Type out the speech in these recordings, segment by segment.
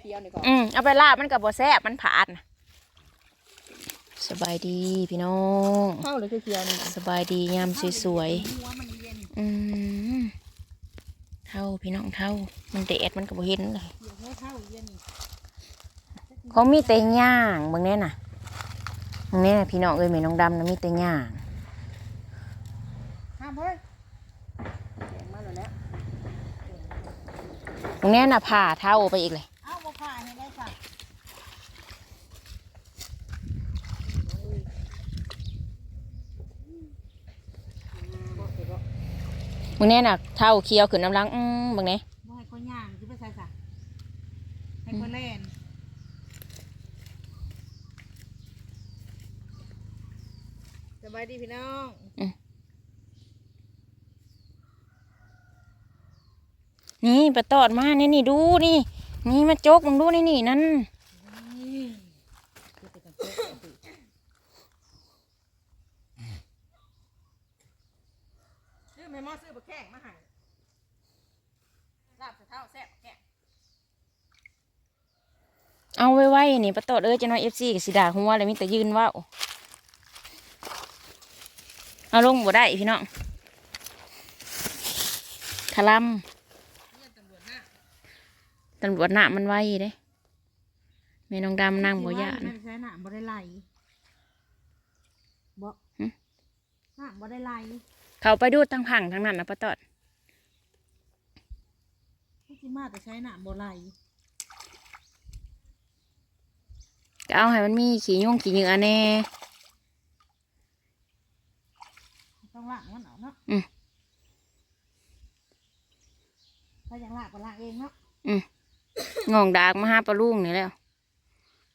เขียวๆนี่ก่อนอืมเอาไปลาบมันกับบ่แซ่บมันผาดนะสบายดีพี่น้องเท่าเลยเขียวๆนี่สบายดียามสวยหัวมันเย็นๆอืมเท่าพี่น้องเท่ามันแดดมันก็บ่เห็นเลยเขียวเท่าเย็นนี่เขามีแต่ย่างบางแน่น่ะบางแน่น่ะพี่น้องเอ้ยแม่น้องดำนะมีแต่ย่างห้ามเฮ้ยแข็งมาแล้วแล้วบางแน่น่ะผ่าเท่าไปอีกเลย เอาบ่ผ่าให้ได้ค่ะ บางแน่น่ะเท่าเคี้ยวขึ้นน้ำลังอืมบางแน่บ่ให้คนย่างคือไปใส่ซะให้คนเล่นสบายดีพี่น้องนี่ปลาตอดมานี่นี่ดูนี่ นี่มาโจกมึงดูนี่นี่นั่น ซื้อ แม่หมอซื้อบักแข้งมาให้ลาบใส่เท้าแซ่บบักแข้งเอาไว้ไว้นี่ปลาตอดเอ้ยจะน้อยเอฟซีกับสิดาหัวเลยมีแต่ยืนเว่าวเอาลงบ่ได้พี่น้องคลเนี่ยตำรวจหน้าำตำรวจหน้ามันไว้เด้แม่น้องดำนั่งบ่ยานไม่ใช่หน้าบ่ได้ไหลบ่หึหน้าบ่ได้ไหล เขาไปดูทางผังทางนั้นนะปลาตอดที่สิมาแต่ใช้หน้าบ่ไหลก็เอาให้มันมีขี้ยุ่งขี้เหงื่อแน่ต้องล้างมันเอาเนาะอืมถ้าอยากล้างก็ล้างเองเนาะงองดากมาหาปลาลุงนี่แล้ว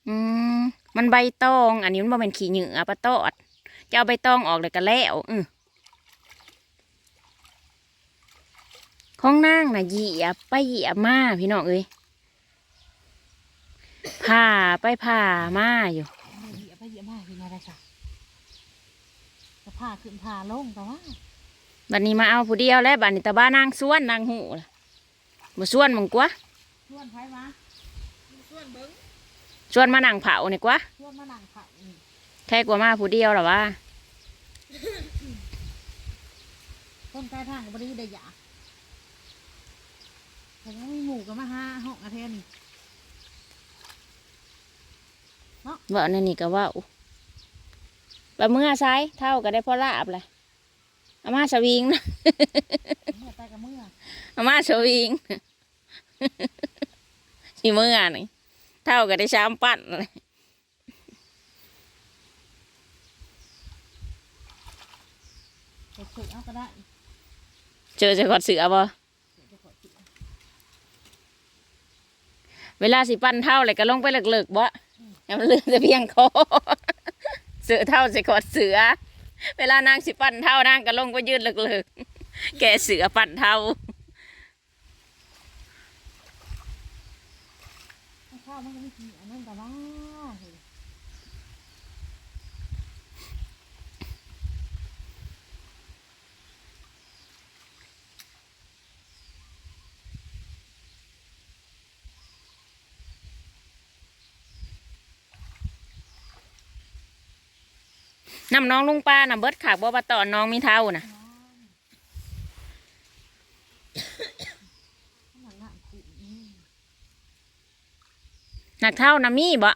อืมมันใบตอง อันนี้มันบ่เป็นขี้เหงื่อปลาตอด จะเอาใบตองออกเลยก็แล้วอือ ของนางน่ะเหยียบไปเหยียบมาพี่น้องเอ้ยผ่าไปผ่ามาอยู่เหยียบไปเหยียบมาเป็นอะไรค่ะจะพาขึ้นพาลงแต่ว่าบัดนี้มาเอาผู้เดียวแล้วบัดนี้ตาบ้านางส่วนนางหูล่ะมาส่วนมึงกว่าชวนไผมาชวนเบิ้งส่วนมานั่งเผานี่กว่าชวนมานั่งเผานี่แท้กว่ามาผู้เดียวหรอวะต้นกลายทางก็บ่ได้ได้ยา แต่ยังมีหมูกับมาห้าห้องอาเทนนี่ว่านั่นนี่ก็เว่าบะเมื่อซ้ายเท่าก็ได้พอลาบเลยอามาสวิงนะ เมื่อไปกับเมื่ออามาสวิงที่เมื่อนี่เท่าก็ได้ชามปั้นเลยไปเฉยเอาก็ได้ เจอจะกอดเสือบ่ เวลาสิปั้นเท่าเลยก็ลงไปเลิกๆบ่อย่ามันลืมจะเพียงคอเสือเท่าสิขอดเสือ เวลานางสิปั้นเท่านางก็ลงไปยืนเลิกๆแกเสือปั้นเท่า ข้าวมันก็ไม่กินอันนั้นแต่ว่าเฮ้ย น้ำน้องลุงป้าน่ะเบิดขากบ่ปะตอนน้องมีเท่าน่ะข้าวมันน่ะขุ่นอืมหนักเท่านะมีบ่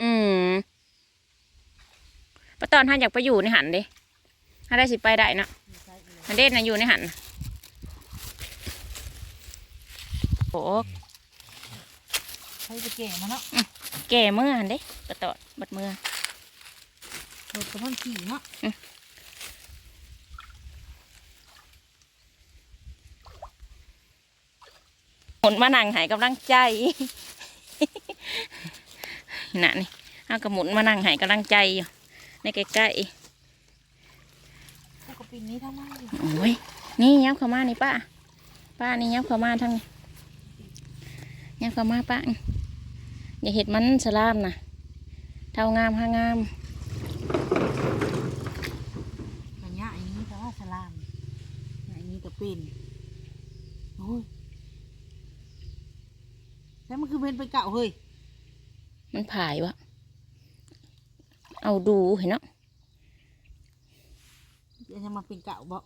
อืมปะตอนท่านอยากไปอยู่ในหันเด้ถ้าได้สิไปได้เนาะมีใจอีกอันเด่นนะอยู่ในหันน่ะโอ้ใครจะเก่งมาเนาะแก่เมื่อหันเด้ปะตอนบัดเมื่อ รถกระมันขี่เนาะหมุนมานั่งใหายกำลังใจน่ะนี่เอากระหมุนมานั่งใหายกำลังใจอยู่ในใกล้ๆพวกกระปิงนี้ทำไมโอ้ยนี่ยับเข้ามานี่ป้าป้านี่ยับเข้ามาทางนี้ยับเข้ามาป้าอย่าเห็ดมันสลามนะเท่างามห้างาม มันยะอย่างนี้แต่ว่าสลามอย่างนี้ก็ เป็นโอ้ยใส่แต่มันคือเป็นไปเก่าเฮ้ยมันผายวะเอาดูเห็นเนาะเดี๋ยวจะมาเป็นเก่าบ่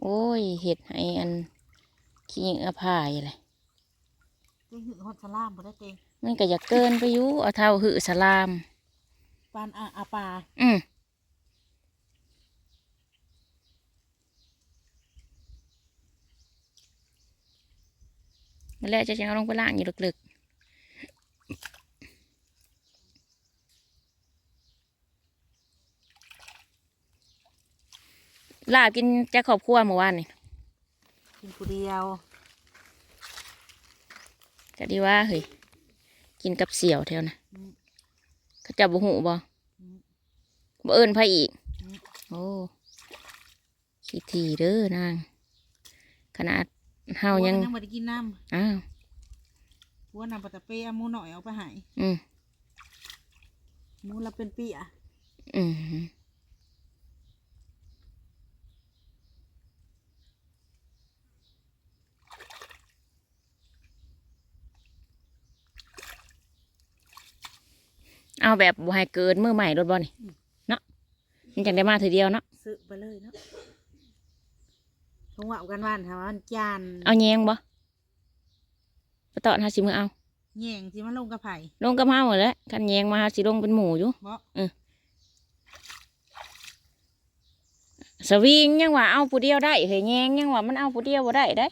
โอ้ยเห็ดให้อันขี้ยิงอภายเลยเต็งหือฮอดสลามบ่ได้เต็งมันก็อยากเกินไปอยุเอาเท่าหือสลาม ปานอาอาปาอืมนั่นแหละจะจะเอาลงไปล่างอยู่ลึกๆลาบกินจะขอบครัวเมื่อวานนี่กินผู้เดียวก็ดีว่าเฮ้ยกินกับเสี่ยวแถวนะอืม เขาจับบุหูบ่อืมบ่เอิญไผอีกอืมโอ้ขี้ทีเด้อนาง ขนาดเฮายังยังบ่ได้กินน้อ้าวำหัวน้ำปลาตะเป้เอาหมูหน่อยเอาไปใหายอืมหมูละเป็นปีอะ อืม เอาแบบบ่ให้เกินมือใหม่รถบอนี่เนาะมันจังได้มาทีเดียวเนาะซื้อไปเลยเนาะทงว่ากันว่านค่ะว่ามันจานเอาแยงบ่ไปตอนหาสิมือเอาแย่งที่มันลงกระไผ่ลงกับเฮาหมดแล้วคันแยงมาหาสิลงเป็นหมูอยู่บ่สวิงยังว่าเอาผู้เดียวได้เฮ้ยแยงยังว่ามันเอาผู้เดียวบ่ได้ได้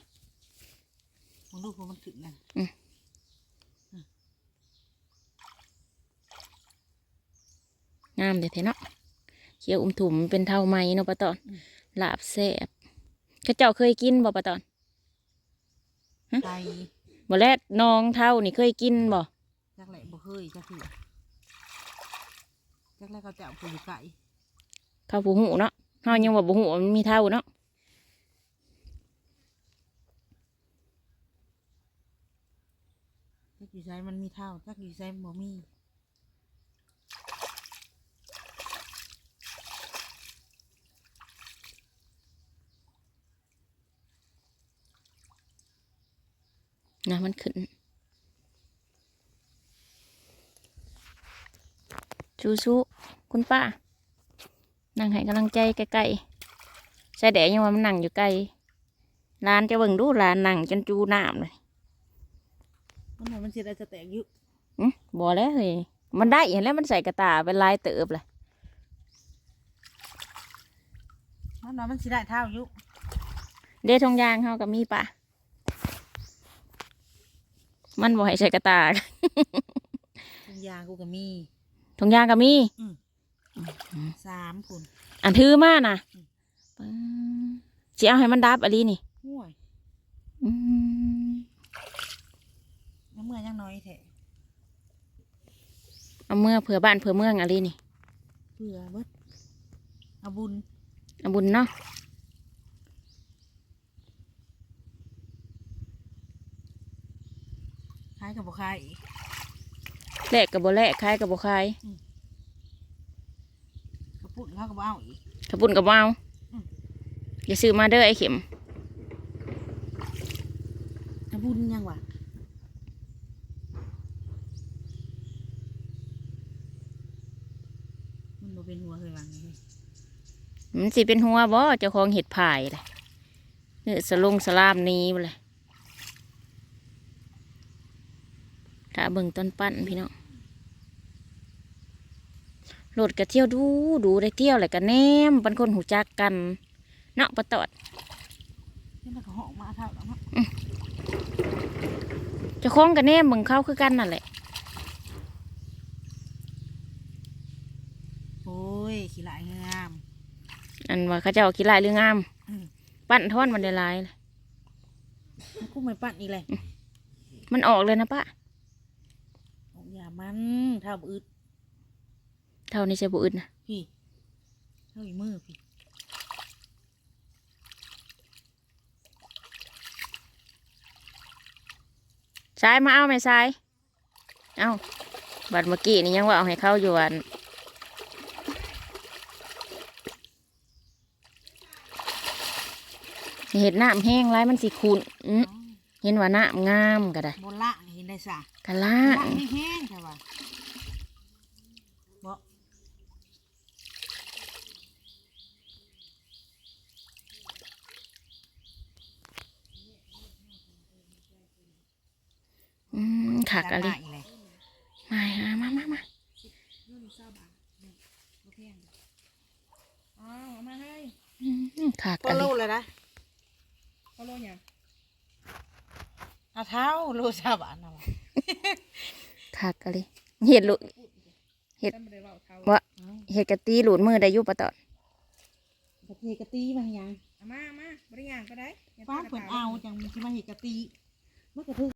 มึงดูพวกมันขึ้นนะ งามเด็ดเนาะเขียวอุ้มถุ่มเป็นเท่าไม้เนาะปะตอนลาบแซ่บเข้าเจ้าเคยกินบ่ปะตอนไก่บ่แลดน้องเท่านี่เคยกินบ่จักแหละบ่เคยจักคือจักแหละเขาจะเอาไปอยู่ไก่เข้าผู้หูเนาะเฮายังว่าบ่หูว่ามันมีเท่าเนาะจักอยู่ใช้มันมีเท่าจักอยู่ใช้บ่มี นะมันขึ้นสู้ๆคุณป้า นั่งให้กำลังใจไกลๆใส่แดดยังว่ามันนั่งอยู่ไกลร้านจะเบิ่งดูร้านนั่งจนจูน้ำเลยมันว่ามันสิได้จะแตกอยู่อืมบ่แล้วเฮ้ยมันได้เห็นแล้วมันใส่กระตาเป็นลายเติบเลยมันว่ามันสิได้เท่าอยู่เดทงยางเฮากับมีปะ มันบ่ให้ใส่กระตาทุกอย่างกูก็มีทงยางกับมีสามคนอันถือมานะอืมปึ้งสิเอาให้มันดับอะไรนี่ห่วยอืมน้ำเมื่อยังน้อยแท้เอาเมื่อเผื่อบ้านเผื่อเมืองอะไรนี่เพื่อเบิดเอาบุญเอาบุญเนาะ ขาย กับบ่ขายอีกแลกกับบ่แลกขายกับบ่ขายกระปุ่นเขาก็บ่เอาอีก ขบุญกับบ่เอาอืม อย่าซื้อมาเด้อไอ้เข็มเอาบุญยังวะมันบ่เป็นหัวเคยวางไงมันสิเป็นหัวบ่เจ้าของเห็ดผายเลยเนื้อสลงสลามหนี้ไปเลยาเบิ่งต้นปั้นพี่น้องโหลดกระเที่ยวดูดูได้เที่ยวเลยกะแนมเป็นคนหูจักกันเนาะปะตอดนี่มันก็เหาะมาเท่าแล้วเนาะเจ้าของกะแนมเบิ่งเข้าคือกันนั่นแหละ โอ้ยขี้หลายงาม อันว่าเขาเจ้าขี้ลายหรืองามอืมปั้นท่อนมันได้หลายเลยมันกูไม่ปั้นอีกเลย มันออกเลยนะปะอย่า มันเท่าบ่อึดเท่านี้ใช่บุอึดนะพี่เท่าอีมือพี่ซ้ายมาเอาไหมซ้าย เอาบัดเมื่อกี้นี่ยังว่าเอาให้เข้าอยู่อันเห็ดน้ำแห้งไรมันสิขุนอื้อเห็นว่าน้ำงามก็ได้โบละเห็นได้สะกะล่าละแห้งๆใช่ป่ะบ่อืมขากะลิจานหน้าอีเลยมามามามามาอ้าวเอามาให้อืมขากก็ะลิรู้เลยนะเขาโลยังเอาเท้ารู้ชาวบ้านเอาวะขากะลิเห็ดหลุดฉันไม่ได้เว่าเขาวะเห็ดกะตีหลุดมือได้อยุปะตอนกะทิกะตีมาให้ยังเอามาเอามาบริยางก็ได้อย่ฟ้าพลดเปิดกระเอาป๋จังมันสิมาเห็ดกะตีมันกระทึก